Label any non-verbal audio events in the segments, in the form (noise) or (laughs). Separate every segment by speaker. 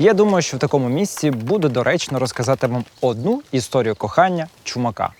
Speaker 1: Я думаю, що в такому місці буде доречно розказати вам одну історію кохання чумака.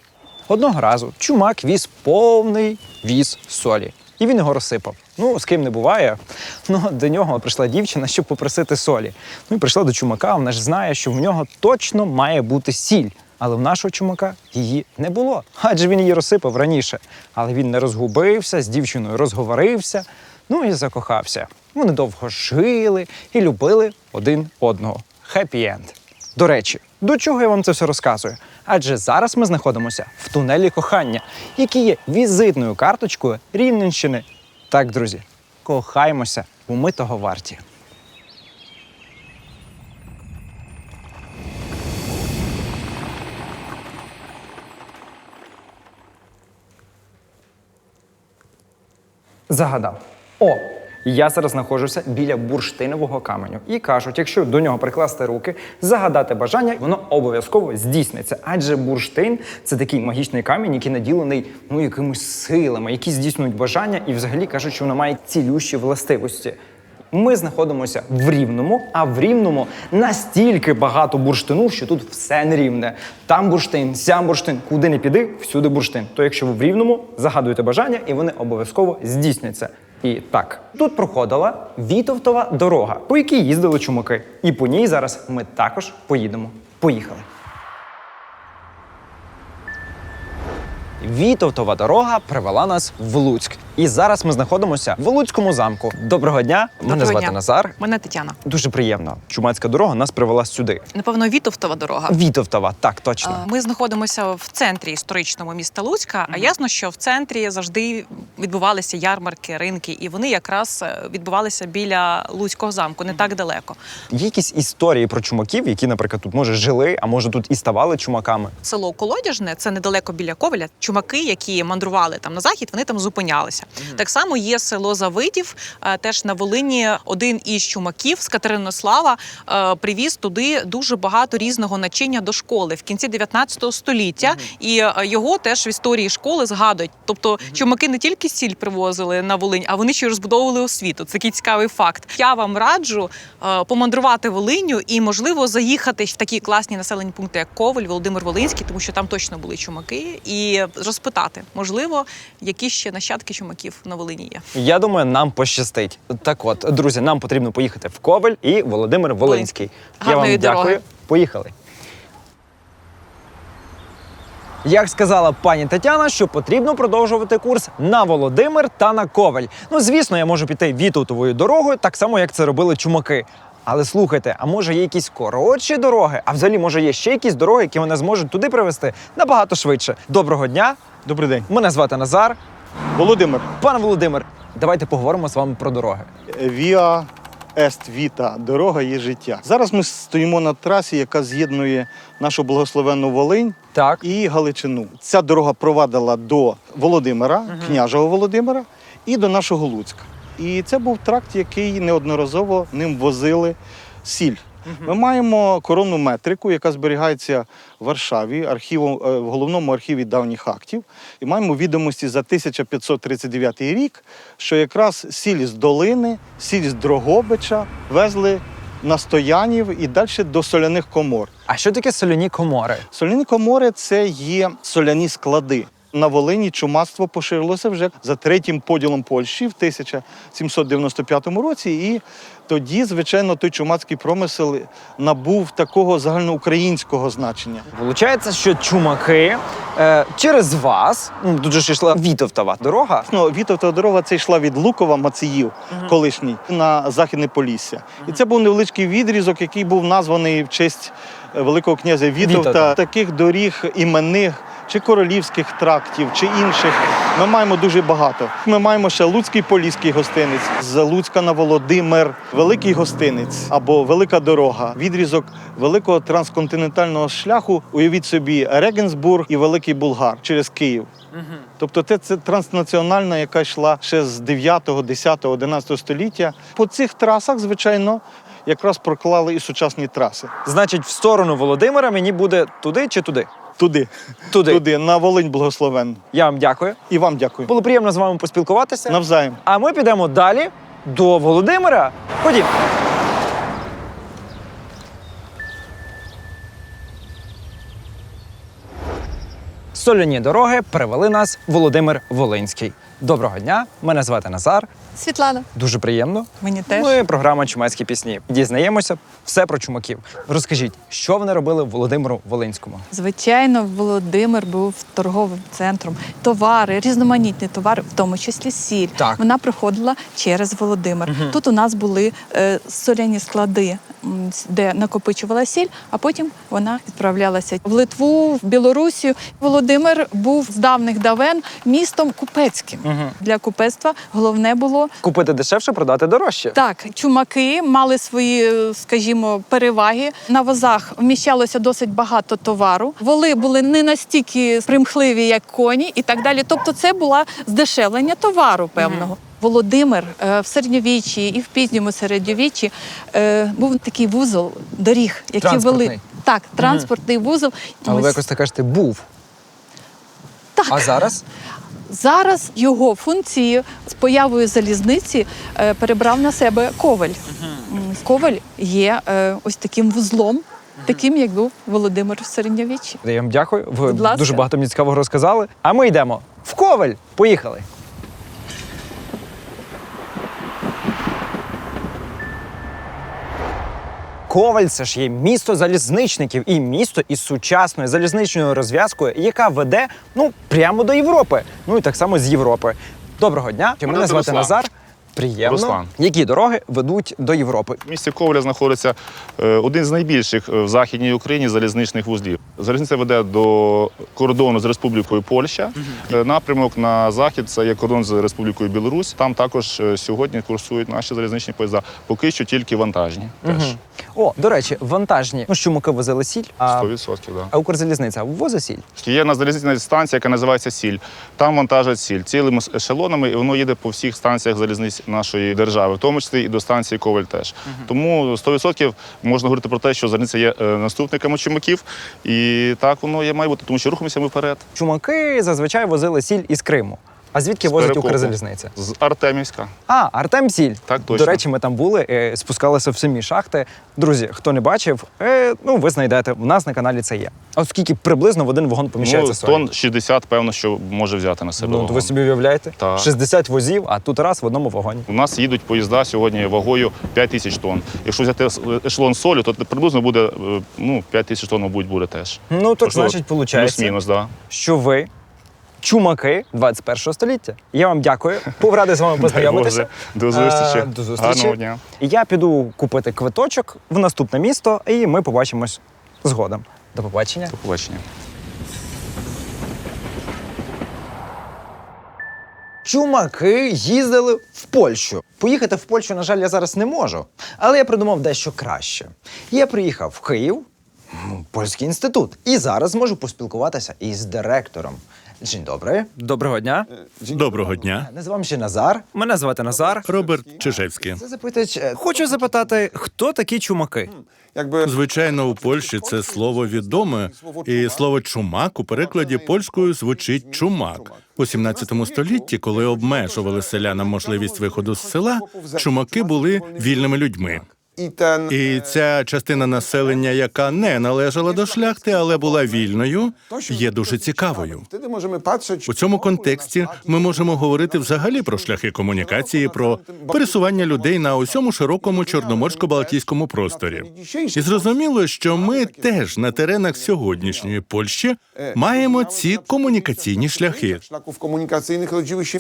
Speaker 1: Одного разу чумак віз повний віз солі. І він його розсипав. Ну, з ким не буває. (laughs) Ну, до нього прийшла дівчина, щоб попросити солі. Ну і прийшла до чумака, вона ж знає, що в нього точно має бути сіль. Але в нашого чумака її не було, адже він її розсипав раніше. Але він не розгубився, з дівчиною розговорився, ну і закохався. Вони довго жили і любили один одного. Хеппі-енд. До речі, до чого я вам це все розказую? Адже зараз ми знаходимося в тунелі кохання, який є візитною карточкою Рівненщини. Так, друзі, кохаймося, бо ми того варті. Загадав. О! Я зараз знаходжуся біля бурштинового каменю. І кажуть, якщо до нього прикласти руки, загадати бажання, воно обов'язково здійсниться. Адже бурштин це такий магічний камінь, який наділений ну, якимись силами, які здійснюють бажання, і взагалі кажуть, що воно має цілющі властивості. Ми знаходимося в рівному, а в рівному настільки багато бурштину, що тут все нерівне. Там бурштин, сям бурштин, куди не піди, всюди бурштин. То якщо ви в рівному, загадуєте бажання, і вони обов'язково здійсняться. І так, тут проходила Вітовтова дорога, по якій їздили чумаки. І по ній зараз ми також поїдемо. Поїхали. Вітовтова дорога привела нас в Луцьк. І зараз ми знаходимося в Луцькому замку. Доброго дня! Мене звати
Speaker 2: дня.
Speaker 1: Назар.
Speaker 2: Мене Тетяна.
Speaker 1: Дуже приємно. Чумацька дорога нас привела сюди.
Speaker 2: Напевно, Вітовтова дорога.
Speaker 1: Вітовтова, так точно.
Speaker 2: Е, Ми знаходимося в центрі історичному міста Луцька. А ясно, що в центрі завжди відбувалися ярмарки, ринки, і вони якраз е, відбувалися біля Луцького замку, не так далеко.
Speaker 1: Є якісь історії про чумаків, які, наприклад, тут може жили, а може тут і ставали чумаками.
Speaker 2: Село Колодяжне це недалеко біля Ковеля. Чумаки, які мандрували там на захід, вони там зупинялися. Так само є село Завидів, е, теж на Волині. Один із чумаків з Катеринослава е, привіз туди дуже багато різного начиння до школи в кінці 19 століття, і е, його теж в історії школи згадують. Тобто, чумаки не тільки сіль привозили на Волинь, а вони ще й розбудовували освіту. Це такий цікавий факт. Я вам раджу помандрувати Волиню і, можливо, заїхати в такі класні населені пункти, як Коваль, Володимир Волинський, тому що там точно були чумаки, і розпитати, можливо, які ще нащадки чумаків на Волині є.
Speaker 1: Я думаю, нам пощастить. Так от, друзі, нам потрібно поїхати в Ковель і Володимир Волинський. Я вам
Speaker 2: Гарної
Speaker 1: дякую. Поїхали. Як сказала пані Тетяна, що потрібно продовжувати курс на Володимир та на Коваль. Ну, звісно, я можу піти Вітовтовою дорогою, так само, як це робили чумаки. Але слухайте, а може є якісь коротші дороги? А взагалі, може, є ще якісь дороги, які мене зможуть туди привезти набагато швидше. Доброго дня!
Speaker 3: Добрий день.
Speaker 1: Мене звати Назар.
Speaker 3: Володимир,
Speaker 1: Пане Володимир, давайте поговоримо з вами про дороги.
Speaker 3: Віа Ест Віта. Дорога є життя. Зараз ми стоїмо на трасі, яка з'єднує нашу благословенну Волинь
Speaker 1: Так.
Speaker 3: і Галичину. Ця дорога провадила до Володимира, княжого Володимира, і до нашого Луцька. І це був тракт, який неодноразово ним возили сіль. Ми маємо коронну метрику, яка зберігається в Варшаві, архіву, е, в головному архіві давніх актів. І маємо відомості за 1539 рік, що якраз сіль з долини, сіль з Дрогобича везли на стоянів і далі до соляних комор.
Speaker 1: А що таке соляні комори?
Speaker 3: Соляні комори це є соляні склади. На Волині чумацтво поширилося вже за третім поділом Польщі в 1795 році. І тоді, звичайно, той чумацький промисел набув такого загальноукраїнського значення.
Speaker 1: Виходить, що чумаки е, через вас, ну тут же ж йшла Вітовтова дорога.
Speaker 3: Ну, Вітовта дорога це йшла від Лукова, Мациїв, колишній, на Західне Полісся. І це був невеличкий відрізок, який був названий в честь е, великого князя Вітовта.
Speaker 1: Вітовта.
Speaker 3: Таких доріг іменних. Чи королівських трактів, чи інших ми маємо дуже багато. Ми маємо ще Луцький поліський гостинець, з Луцька на Володимир, великий гостинець або велика дорога, відрізок великого трансконтинентального шляху. Уявіть собі, Регенсбург і Великий Булгар через Київ. Тобто це, це транснаціональна, яка йшла ще з 9, 10, 11 століття. По цих трасах, звичайно, якраз проклали і сучасні траси.
Speaker 1: Значить, в сторону Володимира мені буде туди чи туди?
Speaker 3: Туди.
Speaker 1: Туди.
Speaker 3: Туди. На Волинь благословен.
Speaker 1: Я вам дякую.
Speaker 3: І вам дякую.
Speaker 1: Було приємно з вами поспілкуватися.
Speaker 3: Навзаєм.
Speaker 1: А ми підемо далі до Володимира. Ходімо. Соляні дороги привели нас Володимир Волинський. Доброго дня, мене звати Назар.
Speaker 4: Світлана.
Speaker 1: Дуже приємно.
Speaker 2: Мені теж.
Speaker 1: Ми програма Чумацькі пісні. Дізнаємося все про чумаків. Розкажіть, що вони робили в Володимиру Волинському?
Speaker 4: Звичайно, Володимир був торговим центром. Товари, різноманітні товари, в тому числі сіль.
Speaker 1: Так.
Speaker 4: Вона приходила через Володимир. Тут у нас були е, соляні склади, де накопичувала сіль, а потім вона відправлялася в Литву, в Білорусію. Володимир був з давних давен містом купецьким. Для купецтва головне було
Speaker 1: Купити дешевше, продати дорожче.
Speaker 4: Так, чумаки мали свої, скажімо, переваги. На возах вміщалося досить багато товару. Воли були не настільки примхливі, як коні, і так далі. Тобто, це було здешевлення товару певного. Володимир е, в середньовіччі і в пізньому середньовіччі е, був такий вузол доріг, які вели так, транспортний вузол.
Speaker 1: Але ви якось так кажете, був.
Speaker 4: так.
Speaker 1: А зараз?
Speaker 4: Зараз його функції з появою залізниці е, перебрав на себе коваль. Коваль є е, ось таким вузлом, таким, як був Володимир в середньовіччі.
Speaker 1: Я вам дякую. Ви
Speaker 4: Будь ласка.
Speaker 1: дуже багато мені цікавого розказали. А ми йдемо в коваль. Поїхали. Коваль це ж є місто залізничників і місто із сучасною залізничною розв'язкою, яка веде ну прямо до Європи. Ну і так само з Європи. Доброго дня. Мене
Speaker 5: Мене
Speaker 1: звати Назар. Приємно.
Speaker 5: Руслан.
Speaker 1: Які дороги ведуть до Європи?
Speaker 5: В місті Ковля знаходиться е, один з найбільших е, в Західній Україні залізничних вузлів. Залізниця веде до кордону з Республікою Польща. Е, Напрямок на захід це є кордон з Республікою Білорусь. Там також сьогодні курсують наші залізничні поїзда. Поки що тільки вантажні. Теж
Speaker 1: О, до речі, вантажні. Ну, чумаки возили сіль, а,
Speaker 5: 100%. Да.
Speaker 1: а Укрзалізниця возить сіль.
Speaker 5: Є на залізничній станція, яка називається Сіль. Там вантажать сіль цілими ешелонами, і воно їде по всіх станціях залізниць нашої держави, в тому числі і до станції Коваль теж. Тому 100% можна говорити про те, що зерниця є е, наступниками чумаків, і так воно є має бути, тому що рухаємося ми вперед.
Speaker 1: Чумаки зазвичай возили сіль із Криму. А звідки
Speaker 5: З
Speaker 1: возить
Speaker 5: Перекопу.
Speaker 1: Укрзалізниця?
Speaker 5: З Артемівська.
Speaker 1: А, Артем Сіль.
Speaker 5: Так, точно.
Speaker 1: До речі, ми там були, е, спускалися в самі шахти. Друзі, хто не бачив, е, ну ви знайдете. У нас на каналі це є. А от скільки приблизно в один вагон поміщається
Speaker 5: Ну,
Speaker 1: солі?
Speaker 5: тон 60, певно, що може взяти на себе.
Speaker 1: Ну, от
Speaker 5: вагон.
Speaker 1: ви собі уявляєте?
Speaker 5: Так.
Speaker 1: 60 возів, а тут раз в одному вагоні.
Speaker 5: У нас їдуть поїзда сьогодні вагою 5 тисяч тонн. Якщо взяти ешелон солі, то приблизно буде е, ну, 5 тисяч тонн, мабуть, буде теж.
Speaker 1: Ну, так
Speaker 5: Що,
Speaker 1: значить, виходить,
Speaker 5: Плюс-мінус, так. Да.
Speaker 1: що ви чумаки 21 століття. Я вам дякую. Був радий з вами (laughs) познайомитися.
Speaker 5: До зустрічі.
Speaker 1: Е, До зустрічі.
Speaker 5: Гарного дня.
Speaker 1: Я піду купити квиточок в наступне місто, і ми побачимось згодом. До побачення.
Speaker 5: До побачення.
Speaker 1: Чумаки їздили в Польщу. Поїхати в Польщу, на жаль, я зараз не можу. Але я придумав дещо краще. Я приїхав в Київ, польський інститут, і зараз можу поспілкуватися із директором. Dzień dobry. Доброго дня.
Speaker 6: Доброго дня,
Speaker 1: Називам ще Назар. Мене звати Назар.
Speaker 6: Роберт Чижевський.
Speaker 1: Це запитач. е, Хочу запитати, хто такі чумаки?
Speaker 7: Jakby
Speaker 6: Звичайно, у Польщі це слово відоме, і слово чумак у перекладі польською звучить чумак. У 17 столітті, коли обмежували селянам можливість виходу з села, чумаки були вільними людьми. І ця частина населення, яка не належала до шляхти, але була вільною, є дуже цікавою. У цьому контексті ми можемо говорити взагалі про шляхи комунікації, про пересування людей на усьому широкому чорноморсько-балтійському просторі. І зрозуміло, що ми теж на теренах сьогоднішньої Польщі маємо ці комунікаційні шляхи.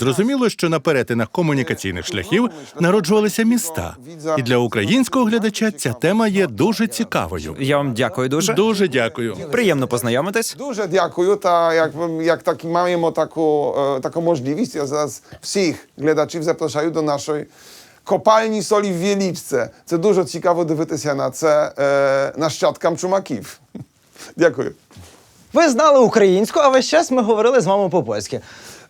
Speaker 6: Зрозуміло, що на перетинах комунікаційних шляхів народжувалися міста, і для українського глядача ця тема є дуже цікавою.
Speaker 1: Я вам дякую дуже.
Speaker 6: Дуже дякую.
Speaker 1: Приємно познайомитись.
Speaker 7: Дуже дякую, та як, як так маємо таку, е, таку можливість, я зараз всіх глядачів запрошую до нашої kopalni солі в Wieliczce. Це дуже цікаво дивитися на це е, нащадкам чумаків. (laughs) Дякую.
Speaker 1: Ви знали українську, а весь час ми говорили з вами по-польськи.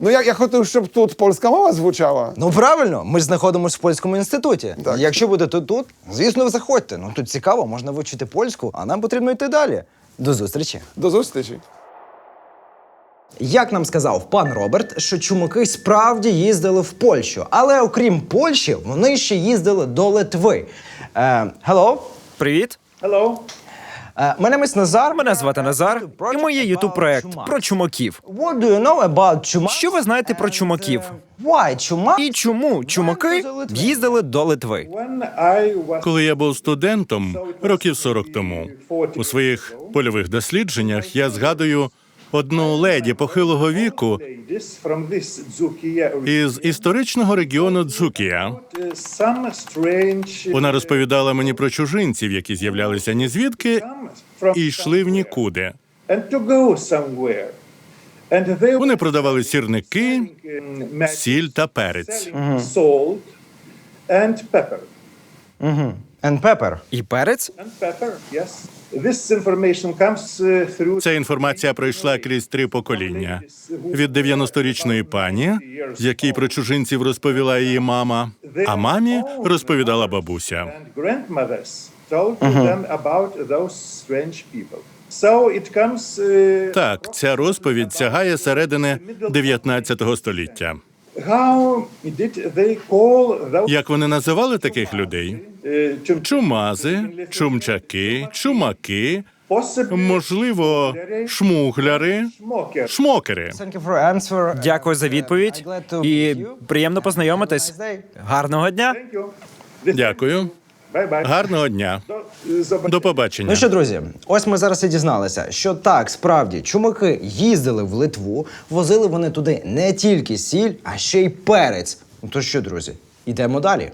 Speaker 7: Ну я, я хотів, щоб тут польська мова звучала.
Speaker 1: Ну правильно, ми ж знаходимося в польському інституті.
Speaker 7: Так.
Speaker 1: Якщо будете тут, звісно, ви заходьте. Ну тут цікаво, можна вивчити польську, а нам потрібно йти далі. До зустрічі.
Speaker 7: До зустрічі.
Speaker 1: Як нам сказав пан Роберт, що чумаки справді їздили в Польщу, але окрім Польщі, вони ще їздили до Литви. Е, hello? Привіт.
Speaker 3: Hello.
Speaker 8: Uh, мис Назар.
Speaker 1: Мене звати Назар, і моє ютуб проект про чумаків.
Speaker 8: What do you know about чумак?
Speaker 1: Що ви знаєте про чумаків?
Speaker 8: Why?
Speaker 1: І чому чумаки їздили до Литви?
Speaker 6: Коли я був студентом років 40 тому, у своїх польових дослідженнях я згадую одну леді похилого віку із історичного регіону Дзукія. Вона розповідала мені про чужинців, які з'являлися ні звідки і йшли в нікуди. Вони продавали сірники, сіль та перець.
Speaker 8: And pepper.
Speaker 1: І перець?
Speaker 6: Ця інформація пройшла крізь три покоління: від 90-річної пані, якій про чужинців розповіла її мама, а мамі розповідала бабуся. Так, ця розповідь сягає середини 19 століття. Як вони називали таких людей? Чумази, чумчаки, чумаки, можливо, шмугляри, шмокери.
Speaker 1: Дякую за відповідь. І приємно познайомитись. Гарного дня.
Speaker 6: Дякую. Гарного дня. До побачення.
Speaker 8: Ну що, друзі, ось ми зараз і дізналися, що так, справді, чумаки їздили в Литву, возили вони туди не тільки сіль, а ще й перець. Ну то що, друзі, йдемо далі.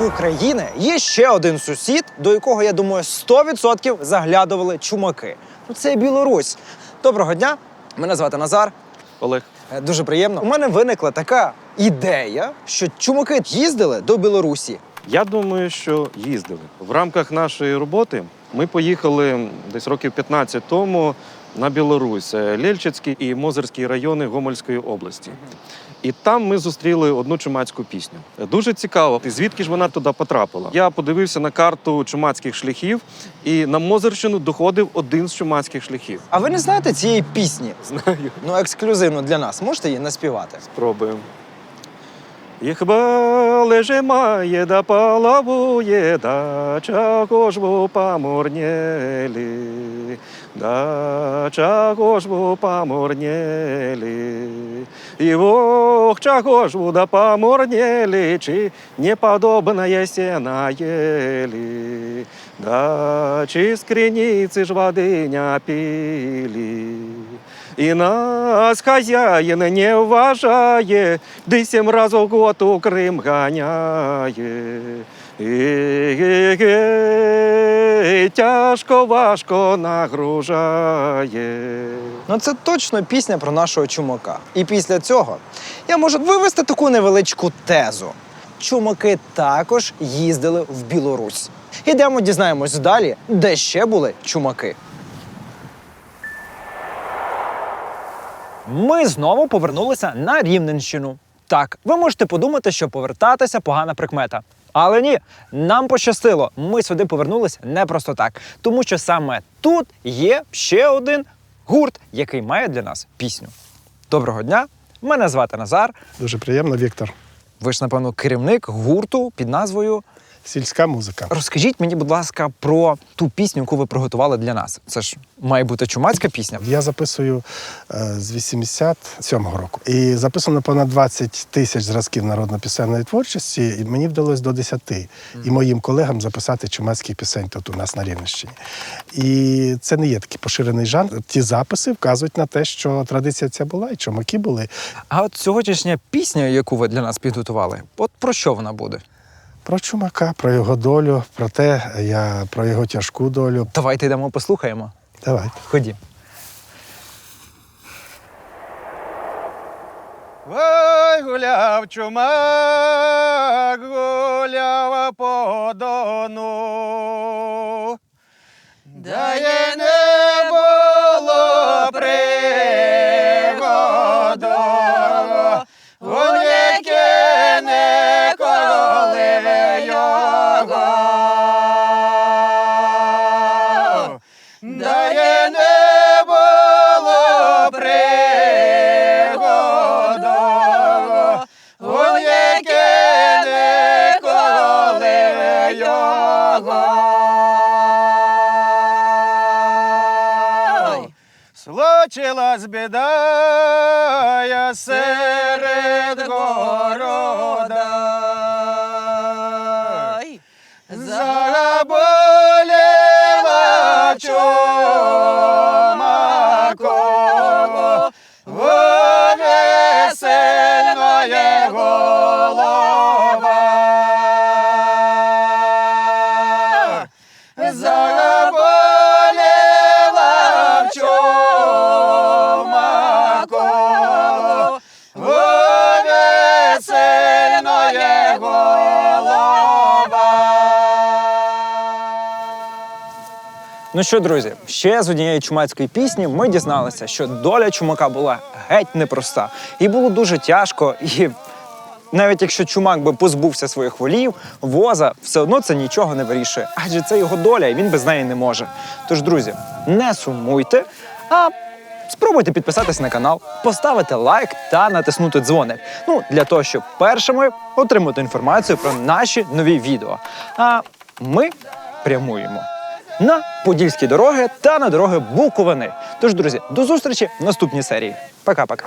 Speaker 1: У України є ще один сусід, до якого, я думаю, 100% заглядували чумаки. Ну, це Білорусь. Доброго дня. Мене звати Назар.
Speaker 9: Олег.
Speaker 1: Е, Дуже приємно. У мене виникла така ідея, що чумаки їздили до Білорусі.
Speaker 9: Я думаю, що їздили. В рамках нашої роботи ми поїхали десь років 15 тому на Білорусь, Це Лельчицький і Мозерський райони Гомельської області. І там ми зустріли одну чумацьку пісню. Дуже цікаво, звідки ж вона туди потрапила. Я подивився на карту чумацьких шляхів, і на Мозерщину доходив один з чумацьких шляхів.
Speaker 1: А ви не знаєте цієї пісні?
Speaker 9: Знаю.
Speaker 1: Ну, ексклюзивно для нас. Можете її наспівати?
Speaker 9: Спробуємо. Їхба леже має да палавує, да чого ж ви поморнєлі, да чого ж ви поморнєлі, і вох чого ж ви да поморнєлі, чи не подобна сена єлі, да чи скриниці ж води не пили. І нас хазяїн не вважає, де сім разів в год у Крим ганяє. Е-ге-ге, Тяжко важко нагружає.
Speaker 1: Ну, це точно пісня про нашого чумака. І після цього я можу вивести таку невеличку тезу. Чумаки також їздили в Білорусь. Ідемо дізнаємось далі, де ще були чумаки. Ми знову повернулися на Рівненщину. Так, ви можете подумати, що повертатися погана прикмета. Але ні, нам пощастило. Ми сюди повернулися не просто так, тому що саме тут є ще один гурт, який має для нас пісню. Доброго дня! Мене звати Назар.
Speaker 10: Дуже приємно, Віктор.
Speaker 1: Ви ж, напевно, керівник гурту під назвою.
Speaker 10: Сільська музика.
Speaker 1: Розкажіть мені, будь ласка, про ту пісню, яку ви приготували для нас. Це ж має бути чумацька пісня.
Speaker 10: Я записую е, з 87-го року. І записано понад 20 тисяч зразків народно-пісенної творчості, і мені вдалося до 10 і моїм колегам записати чумацьких пісень тут у нас на Рівненщині. І це не є такий поширений жанр. Ті записи вказують на те, що традиція ця була, і чумаки були.
Speaker 1: А от сьогоднішня пісня, яку ви для нас підготували, от про що вона буде?
Speaker 10: Про чумака, про його долю, про те, я, про його тяжку долю.
Speaker 1: Давайте йдемо послухаємо.
Speaker 10: Давайте.
Speaker 1: Ходім.
Speaker 3: Ой, гуляв чумак, гуляв по дону. Да є не було пригоду,
Speaker 11: Случилась біда Ну що, друзі, ще з однієї чумацької пісні ми дізналися, що доля чумака була геть непроста. І було дуже тяжко. І навіть якщо чумак би позбувся своїх волів, воза все одно це нічого не вирішує. Адже це його доля, і він без неї не може. Тож, друзі, не сумуйте, а спробуйте підписатись на канал, поставити лайк та натиснути дзвоник. Ну, для того, щоб першими отримати інформацію про наші нові відео. А ми прямуємо на подільські дороги та на дороги Буковини. Тож, друзі, до зустрічі в наступній серії. Пока-пока.